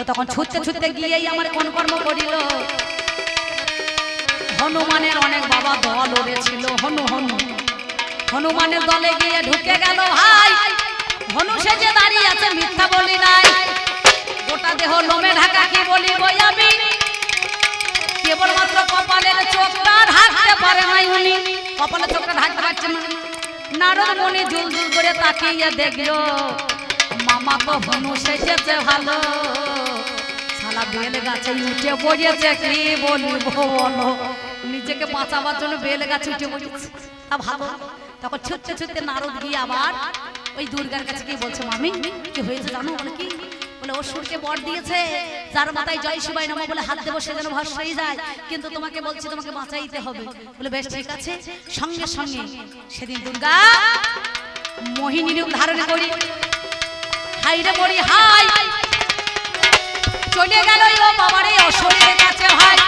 ও তখন ছুটতে ছুটতে গিয়েই আমার কোন কর্ম করিল। হনুমানের অনেক বাবা দল ওড়েছিল, হনু হনু। হনুমানের দলে গিয়ে ঢুকে গেল ভাই হনু সেজে দাঁড়িয়ে আছে, মিথ্যা বলি নাই। গোটা দেহ লোমে ঢাকা, কি বলি বই আমি? কেবলমাত্র কপালের চোখটা ঢাকতে পারে নাই উনি। কপালের চোখটা ঢাকতে পারছে না। নারদ মনে জুল জুল করে তাকিয়ে দেখল, মামা তো হনু সেজেছে ভালো। শালা বেল গাছে উঠে পড়েছে, কি বলিব বলো? নিজেকে বাঁচাবার জন্য বেল গাছে উঠে পড়েছে। তখন ছুটতে ছুটতে নারদ গিয়ে আবার ওই দুর্গার কাছে কি বলছে, মামি, কি হয়েছে জানো বলে কি? বলে অসুরকে বর দিয়েছে, যার মাথায় জয় শিবাই নম বলে হাত দেবো, সে যেন ভরসাই যায়। কিন্তু তোমাকে বলছি, তোমাকে বাঁচাইতে হবে। বলে, বেশ, ঠিক আছে। সঙ্গে সঙ্গে সেদিন দুর্গা মোহিনী রূপ ধারণ করি। হাই রে মরি, হাই! চলে গেল ও বাবারে অসুরের কাছে ভাই।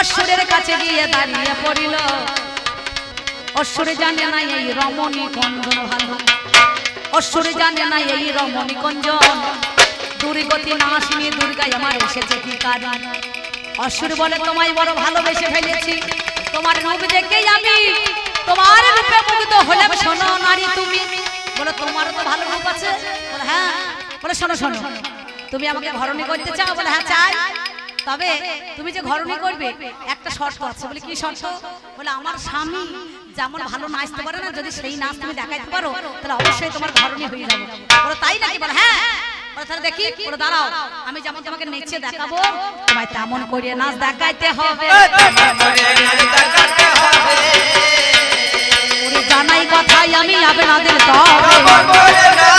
অসুরের কাছে গিয়ে দাঁড়িয়ে পড়িল। অসুরে জানে না এই রমণী কঞ্জন ভালো। অসুরে জানে না এই রমণী কঞ্জন। দুর্গতি না শুনে দুর্গায় আমার এসেছে কি কারণ? অসুর বলে, তোমায় বড় ভালোবেসে ফেলেছি। তোমার রূপ দেখেই আমি তোমার রূপে মুগ্ধ হলে শোনো নারী তুমি। বলে তোমার তো ভালো রূপ আছে? বলে হ্যাঁ। বলে, শোনো শোনো। তুমি আমাকে ঘরণী করতে চাও বলে হ্যাঁ চাই। তবে তুমি যে ঘরণী করবে একটা শর্ত আছে। বলে কি শর্ত? বলে আমার স্বামী যেমন ভালো নাচতে পারে না যদি সেই নাচ তুমি দেখাইতে পারো তাহলে অবশ্যই তোমার ঘরণী হয়ে যাবে। বলে তাই নাকি? বলে হ্যাঁ। বলে তাহলে দেখি বলে দাঁড়াও। আমি যেমন তোমাকে নেচে দেখাবো তোমায় তেমন করিয়ে নাচ দেখাইতে হবে। জানাই কথাই আমি আপনাদের তবে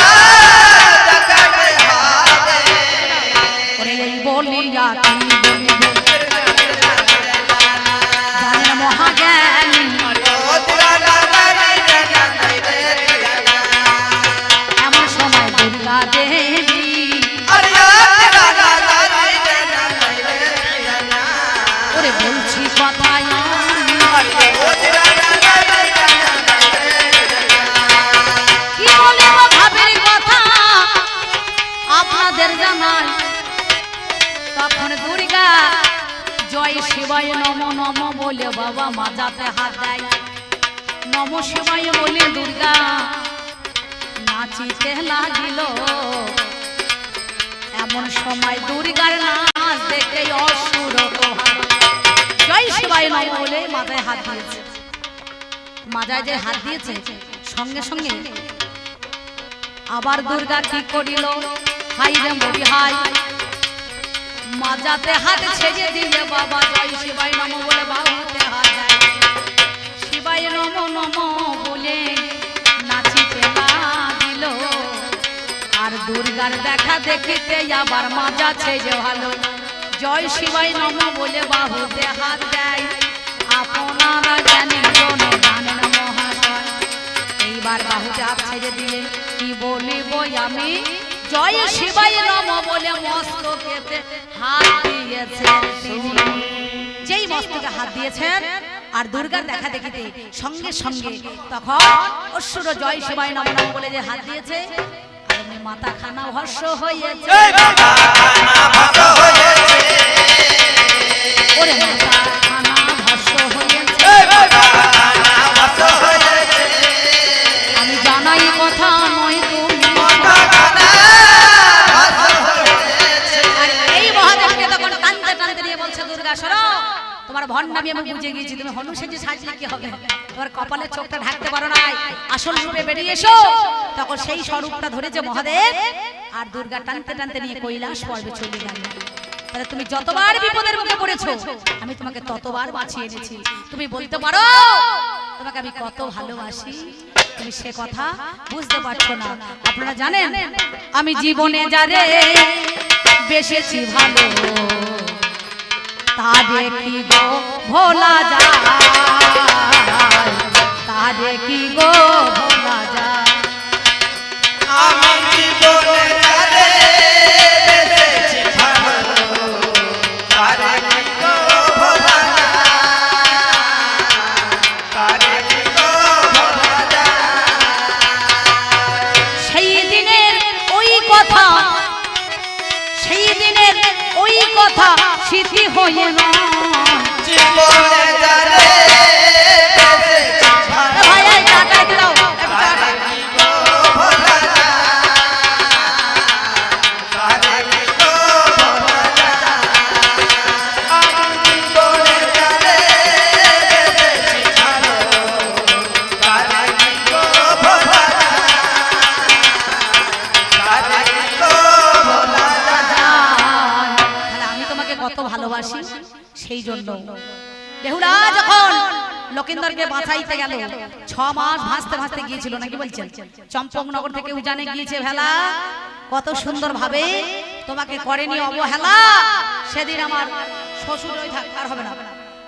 তখন দুর্গা, জয় শিবায় নম নম বলে বাবা মাজাতে হাত দেয়। নম শিবায় বলে দুর্গা, নাচিতে লাগিল। এমন সময় দুর্গার নাচ দেখে অসুর জয় শিবায় নম বলে মাথায় হাত দিয়েছে। মাজায় যে হাত দিয়েছে, সঙ্গে সঙ্গে আবার দুর্গা কি করিল? হাই রে মরি হাই মাজাতে হাত ছেজে দিয়ে বাবা জয় শিবাই নম বলে বাহুতে হাত শিবাই নম নম বলে নাচিতে লাগিল। আর দুর্গার দেখা দেখিতে আবার মাজা ছেজে ভালো। জয় শিবাই নম বলে বাহুতে হাত দেয়। আপনারা জানি এইবার বাহুতে হাত ছেড়ে দিয়ে কি বলিব আমি? জয় শিবাই নম বলে মস্তকেতে হাত দিয়েছেন তিনি। যেই মস্তকে হাত দিয়েছেন আর দুর্গার দেখা দেখিতে সঙ্গে সঙ্গে তখন অসুর জয় শিবাই নম নম বলে যে হাত দিয়েছে মাথা খানা ভস্য হয়েছে। বুঝে গিয়েছি তুমি হনু সেজে সাজলে কি হবে? তোমার কপালের চোখটা ঢাকতে পারো নাই। আসল রূপে বেরিয়ে এসো। তখন সেই স্বরূপটা ধরেছে মহাদেব। আর দুর্গা টানতে টানতে নিয়ে কৈলাস পর্বে চলে গেল। তাহলে তুমি যতবার বিপদের মুখে পড়েছো আমি তোমাকে ততবার বাঁচিয়ে এনেছি। তুমি বলতে পারো তোমাকে আমি কত ভালোবাসি। তুমি সে কথা বুঝতে পারছ না। আপনারা জানেন আমি জীবনে যারে বেসেছি ভালো। তারে কি গো ভোলা যায়। তারে কি গো ভোলা যায়। স্মৃতি লকিন্দরকে বাঁচাইতে গেল। ছ মাস ভাসতে ভাসতে গিয়েছিল নাকি বলছেন? চম্পকনগর থেকে উজানে গিয়েছে ভেলা। কত সুন্দর ভাবে তোমাকে করেনি অবহেলা। সেদিন আমার শ্বশুর ওই থাক আর হবে না।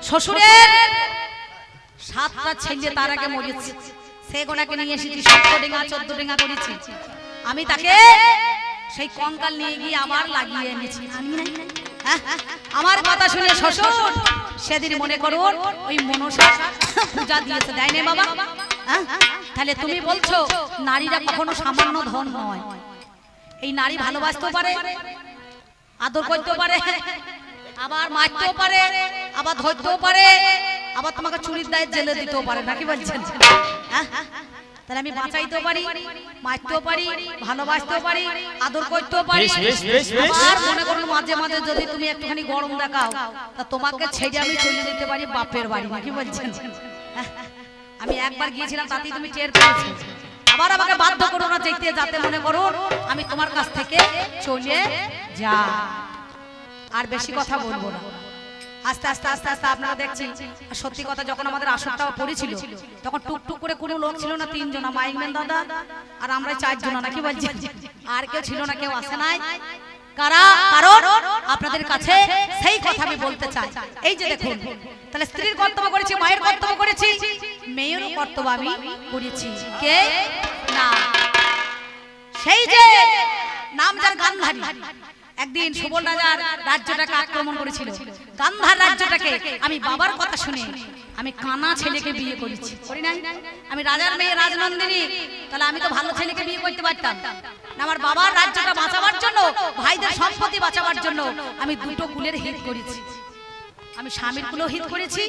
শ্বশুরের সাতটা ছেলে তার আগে মরেছে। সে গোনাকে নিয়ে এসেছি সত্য ডিঙা চোদ্দ ডিঙা করেছি। আমি তাকে সেই কঙ্কাল নিয়ে গিয়ে আবার লাগিয়ে এনেছি। নাই? হ্যাঁ? আমার কথা শুনে শ্বশুর সেদিন মনে করুন ওই মনসা পূজা দিয়েছে, দেয় না বাবা হ্যাঁ? তাহলে তুমি বলছো নারীরা কখনো সামান্য ধন নয় এই নারী ভালোবাসতেও পারে, আদর করতেও পারে, আবার মারতেও পারে, আবার ধরতেও পারে, আবার তোমাকে চুরির দায়ে জেলে দিতেও পারে, নাকি বলছেন হ্যাঁ? তাহলে আমি বাঁচাইতেও পারি মারতেও পারি ভালোবাসতেও পারি আদর করতেও পারি। আর মনে করুন মাঝে মাঝে যদি তুমি একটুখানি গরম দেখাও তা তোমাকে ছেড়ে আমি চলে যেতে পারি বাপের বাড়ি নাকি বলছেন? আমি একবার গিয়েছিলাম তাতেই তুমি টের পেয়েছ। আবার আমাকে বাধ্য করো না যেতে যাতে মনে করো আমি তোমার কাছ থেকে চলে যা আর বেশি কথা বলব না। আস্তে আস্তে আস্তে আস্তে আপনারা দেখছি সত্যি কথা, যখন আমাদের আসরটা পড়েছিল, তখন টুকটুক করে কোনো লোক ছিল না, তিনজনা। মাইকম্যান দাদা আর আমরা চারজনা, নাকি বলছি? আর কেউ ছিল না, কেউ আসে নাই। কারা? আপনাদের কাছে সেই কথা আমি বলতে চাই। এই যে তাহলে স্ত্রীর করেছি, মায়ের করেছি। কর্তব্য আমি করেছি। কে? না। সেই যে নাম গান্ধারী একদিন সুবল রাজার রাজ্যটাকে আক্রমণ করেছিল। গান্ধার রাজ্যটাকে আমি বাবার কথা শুনে। আমি কানা ছেলেকে বিয়ে করেছি। করি নাই? আমি রাজার মেয়ে রাজনন্দিনী। তাহলে আমি তো ভালো ছেলেকে বিয়ে করতে পারতাম। না আমার বাবার রাজ্যটা বাঁচাবার জন্য ভাইদের সম্পত্তি বাঁচাবার জন্য আমি দুটো কুলের হিত করেছি। আমি স্বামীর কুলো হিত করেছি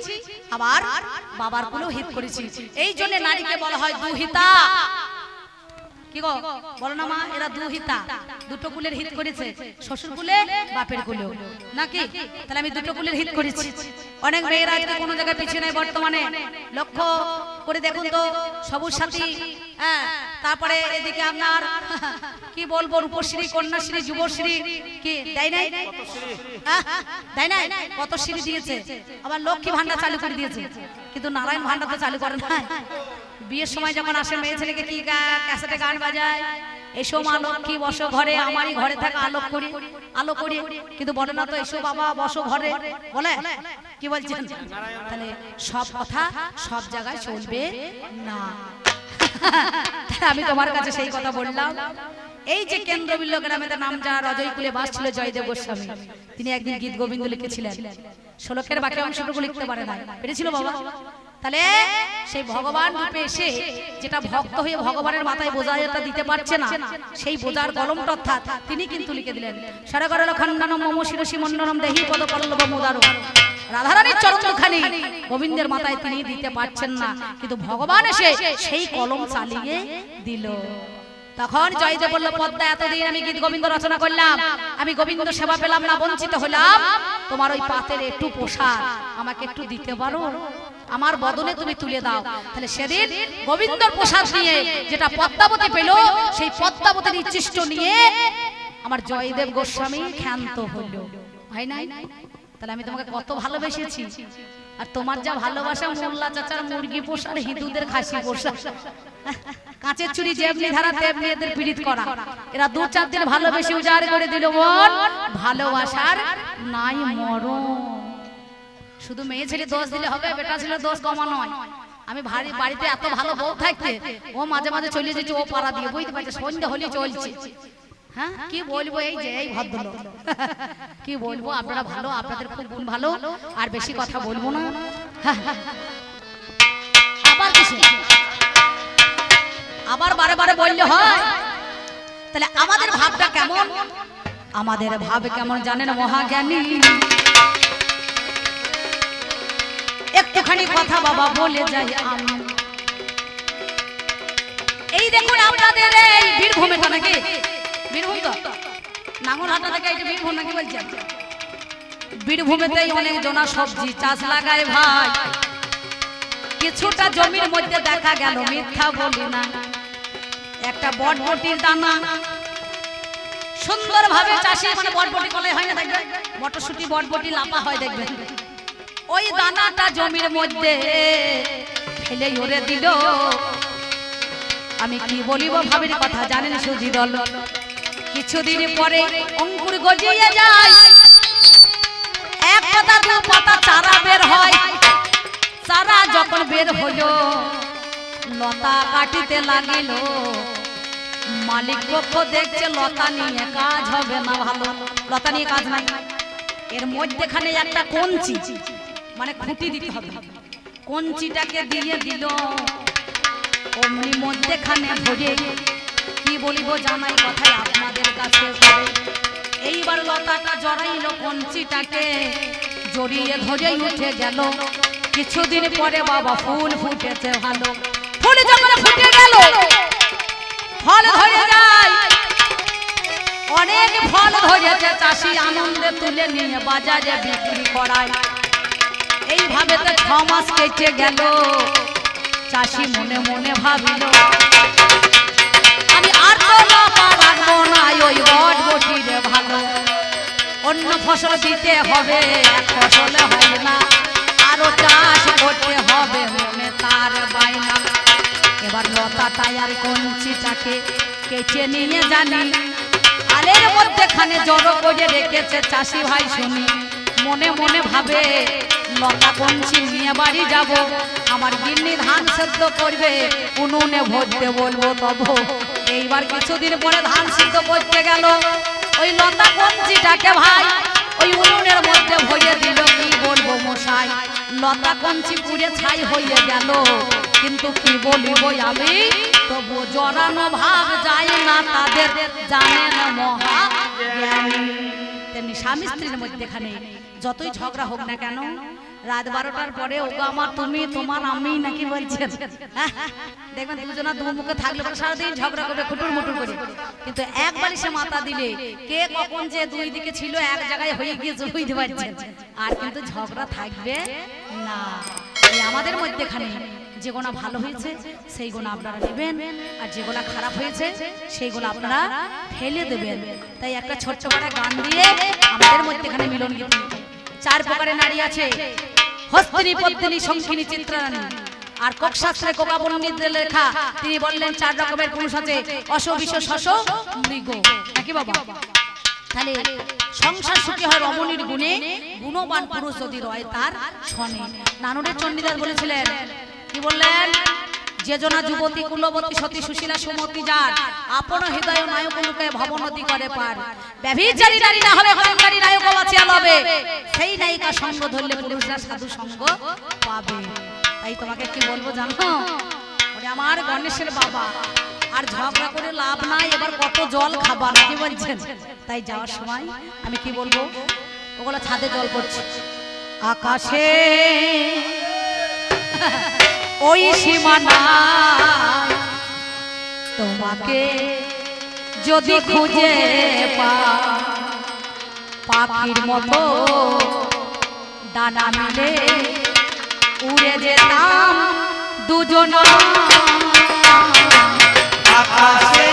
আবার বাবার কুলো হিত করেছি। এই জন্য নারীকে বলা হয় দুহিতা। দুটো হিত করেছে। বাপের নাকি? তাহলে আমি দুটো হিত করেছি। অনেক কোনো জায়গায় বর্তমানে। লক্ষ্য করে দেখুন তো সবুজ সাথী হ্যাঁ তারপরে এদিকে আপনার কি বলব রূপশ্রী কন্যাশ্রী যুবশ্রী কি দেয় নাই? হ্যাঁ, দেয় নাই? কত সিঁড়ি দিয়েছে। আবার লক্ষ্মী ভান্ডার চালু করে দিয়েছে। কিন্তু নারায়ণ ভান্ডার তো চালু করে না বিয়ের সময় যখন আসে, মেয়ে ছেলেকে কি ক্যাসেটে গান বাজায়? এসো মা লক্ষ্মী, বসো ঘরে, আমারই ঘরে থাকা আলোক করি আলো করি। কিন্তু বলে না তো, এসো বাবা, বসো ঘরে। বলে? কি বলছেন? তাহলে সব কথা সব জায়গায় চলবে না। আমি তোমার কাছে সেই কথা বললাম। এই যে কেন্দ্রবিল্ল গ্রামে তার নাম যার অজয় কুলে বাস ছিল জয়দেব গোস্বামী। তিনি একদিন গীত গোবিন্দ লিখেছিলেন। শ্লোকের বাকি অংশটুকু লিখতে পারে না পেরেছিল বাবা? তাহলে সেই ভগবান রূপে এসে যেটা ভক্ত হয়ে ভগবানের মাথায় বোঝাটা দিতে পারছে না সেই বোঝার কলমটা অর্থাৎ তিনি কিন্তু লিখে দিলেন। সরগরল খণ্ডনম মম শিরসি মণ্ডনম দেহি পদ পল্লব মুদারো রাধারানীর চরণখানি গোবিন্দের মাথায় তিনি দিতে পারছেন না। কিন্তু ভগবান এসে সেই কলম চালিয়ে দিল। তখন জয়দেব বলল পদ্মা এতদিন আমি গীত গোবিন্দ রচনা করলাম। আমি গোবিন্দ সেবা পেলাম না বঞ্চিত হলাম। তোমার ওই পাতের একটু পোশাক আমাকে একটু দিতে পারো? আমার বদনে তুমি তুলে দাও। তাহলে সেদিন গোবিন্দর প্রসাদ নিয়ে যেটা পদ্মাবতী পেল সেই পদ্মাবতীর ইচ্ছিষ্ট নিয়ে আমার জয়দেব গোস্বামী ক্ষান্ত হলো। হয় নাই? তাহলে আমি তোমাকে কত ভালোবেসেছি। আর তোমার যা ভালোবাসা মোল্লা চাচার মুরগি পোষার হিন্দুদের খাসি পোষা। কাঁচের চুরি যেমনি ধারা তেমনি এদের পীড়িত করা। এরা দু চার দিন ভালোবেসে উজাড় করে দিল মন। ভালোবাসার নাই মরণ। শুধু মেয়ে ছেলে দোষ দিলে হবে বেটা ছেলে দোষ কমা নয় আমি ভারী বাড়িতে এত ভালো বউ থাকতে ও মাঝে মাঝে চলে যেছে ও পাড়া দিয়ে বুঝতে পারছে সন্ধ্যা হলে চলছে। হ্যাঁ কি বলব এই যে এই ভদ্রলোক। কি বলব আপনারা ভালো আপনাদের খুব গুণ ভালো আর বেশি কথা বলব না। আবার কিছু আবার বারে বারে বললে হয়। তাহলে আমাদের ভাবটা কেমন? আমাদের ভাব কেমন জানেন মহাজ্ঞানী? একটুখানি কথা বাবা বলে যাই এই দেখুন আপনাদের এই বীরভূমে তো নাকি? বীরভূম তো? নাঙ্গলহাটা থেকে এটা বীরভূম নাকি বলছেন? বীরভূমেতেই অনেক জনা সবজি চাষ লাগায় ভাই। কিছুটা জমির মধ্যে দেখা গেল, মিথ্যা বলি না। একটা বটবটির দানা। সুন্দরভাবে চাষি মানে বটবটি কলে হয় না দেখবেন? মটরশুটি, বটবটি লাপা হয় দেখবেন। ওই দানাটা জমির মধ্যে ফেলে ওরে দিল। আমি কি বলিব ভাবির কথা জানেন সুজি দল? কিছুদিন পরে অঙ্কুর গজিয়ে যায়। এক পাতা, দু পাতা চারা বের হয়। চারা যখন বের হলো, লতা কাটিতে লাগিল। মালিক পক্ষ দেখছে লতা নিয়ে কাজ হবে না ভালো। লতা নিয়ে কাজ নাই। এর মধ্যেখানে একটা কঞ্চি। মানে খুঁটি দিতে হবে। কঞ্চিটাকে দিয়ে দিল। অমনি মধ্যেখানে ধরে কি বলিব জানাই কথাই আপনাদের কাছে এইবার লতাটা জড়াইলো কঞ্চিটাকে। জড়িয়ে ধরে উঠে গেল। কিছুদিন পরে বাবা ফুল ফুটেছে ভালো। ফুল যখন ফুটে গেল ফল ধরে যায়। অনেক ফল ধরেছে চাষি আনন্দে তুলে নিয়ে বাজারে বিক্রি করায়। এইভাবে তো ছ মাস কেটে গেল। চাষি মনে মনে ভাবিল, আমি আর রাখব না, ওই বট বটিরে ভালো। অন্য ফসল দিতে হবে, এক ফসলে হয় না। আরও চাষ করতে হবে মনে তার বাইনা এবার লতা টায়ার কঞ্চিটাকে কেটে নিয়ে জানি। আলের মধ্যেখানে জড়ো করে রেখেছে চাষি ভাই শুনি। মনে মনে ভাবে লতা কঞ্চি নিয়ে বাড়ি যাব। আমার গিন্নি ধান সেদ্ধ করবে, উনুনে ভরতে বলব, তব এইবার কিছুদিন পরে ধান সিদ্ধ করতে গেল। ওই লতা কঞ্চিটাকে ভাই, ওই উনুনের মধ্যে ভরে দিল, কি বলব মশাই? লতা কঞ্চি পুড়ে ছাই হয়ে গেল। কিন্তু কি বলিব আমি? তবু জড়ানো ভাব যায় না তাদের জানেন মহা জ্ঞানী। তেমনি স্বামী স্ত্রীর মধ্যেখানে যতই ঝগড়া হোক না কেন রাত বারোটার পরে ওগো আমার তুমি, তোমার আমি নাকি বলছেন? দেখবেন দুজনা দু মুখে থাকলে সারাদিন ঝগড়া করবে, খুটুর মুটুর করে। কিন্তু একবারই সে মাথা দিলে, কে কখন যে দুই দিকে ছিল, এক জায়গায় হয়ে গিয়েছে, বুঝতে পারছেন? আর কিন্তু ঝগড়া থাকবে না। আমাদের মধ্যেখানে গোনা ভালো হয়েছে, সেই গোনা আপনারা নেবেন। আর যে গোনা খারাপ হয়েছে সেইগুলো আপনারা ফেলে দেবেন। তাই একটা ছোট্ট করে গান দিয়ে আমাদের মধ্যেখানে মিলন গীত চার প্রকারের নারী আছে। হস্তিনী পত্নী শঙ্খিনী, চিত্রারানী। আর কোকশাস্ত্রে কোকা পণ্ডিতের লেখা, তিনি বললেন, চার রকমের পুরুষ আছে। অশ বিষ শশ, মৃগ। নাকি বাবা? তাহলে সংসার সুখী হয় রমণীর গুণে গুণবান পুরুষ যদি রয় তার ছনে। নানুরের চণ্ডীদাস বলেছিলেন, কি বললেন? যে জনা যুবতী কুলবতী সতী সুশীলা সুমতি যার, আপন হৃদয় নায়ক লুকে ভবনতি করে পার। ব্যভিচারী নারী না হলে হংকারী নায়ক বাঁচিয়া লবে। সেই নায়িকা সঙ্গ ধরলে পুরুষরা সাধু সঙ্গ পাবে। তাই তোমাকে কি বলব জানো? আমার গণেশের বাবা, আর ঝগড়া করে লাভ নাই, এবার কত জল খাবার, কি বলছেন? তাই যাওয়ার সময় আমি কি বলব? ওগুলো ছাদে জল পড়ছে। আকাশে ওই সীমানা তোমাকে যদি খুঁজে পা পাখির মতো ডানা মিলে উড়ে যেতাম দুজনা। আকাশে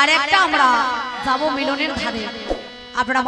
আর একটা আমরা যাব মিলনের ধারে।